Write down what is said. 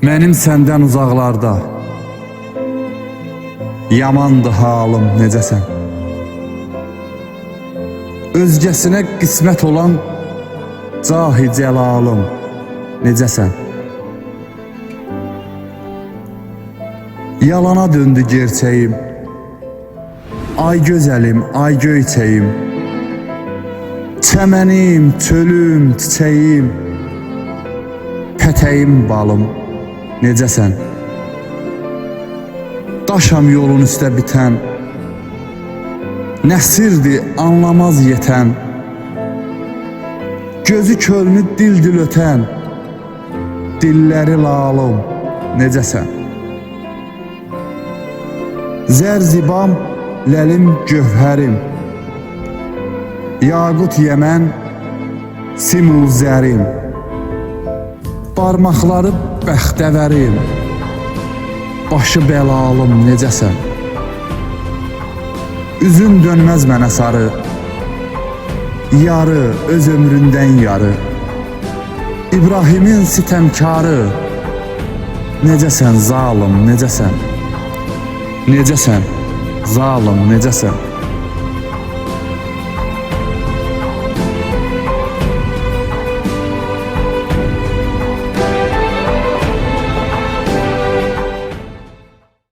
Mənim səndən uzaqlarda Yamandı halım necəsən? Özgəsinə qismət olan Cahi cəlalım necəsən? Yalana döndü gerçəyim. Ay gözəlim, ay göyçəyim. Çəmənim, çölüm, çiçəyim. Pətəyim balım necəsən Daşam yolun üstə bitən Nəsirdi anlamaz yetən Gözü kölünü dil-dil ötən Dilləri lalım necəsən Zərzibam, ləlim, gövhərim Yaqut yəmən, simul zərim Barmaqları bəxtəvərim Başı bəlalım necəsən Üzün dönməz mənə sarı. Yarı, öz ömründən yarı. İbrahimin sitəmkarı Necəsən zalım, necəsən? Necəsən, zalım, necəsən